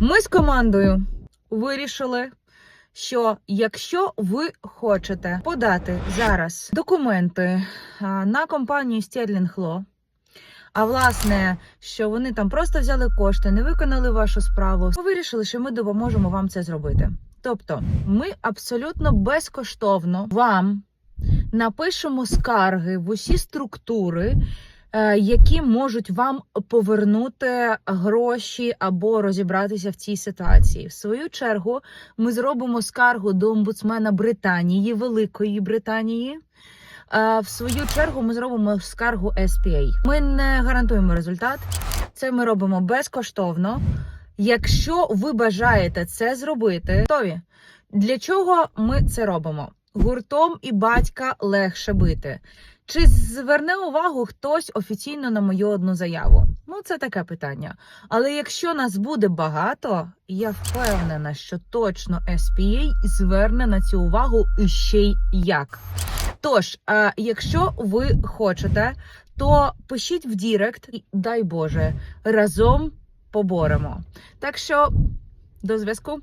Ми з командою вирішили, що якщо ви хочете подати зараз документи на компанію Law, а власне, що вони там просто взяли кошти, не виконали вашу справу, ми вирішили, що ми допоможемо вам це зробити. Тобто, ми абсолютно безкоштовно вам напишемо скарги в усі структури, які можуть вам повернути гроші або розібратися в цій ситуації. В свою чергу, ми зробимо скаргу до омбудсмена Британії, Великої Британії. Е, В свою чергу ми зробимо скаргу SPA. Ми не гарантуємо результат. Це ми робимо безкоштовно. Якщо ви бажаєте це зробити, готові? Для чого ми це робимо? Гуртом і батька легше бити. Чи зверне увагу хтось офіційно на мою одну заяву? Ну, це таке питання. Але якщо нас буде багато, я впевнена, що точно SPA зверне на цю увагу і ще й як. Тож, е, якщо ви хочете, то пишіть в Дірект, і, дай Боже, разом поборемо. Так що до зв'язку.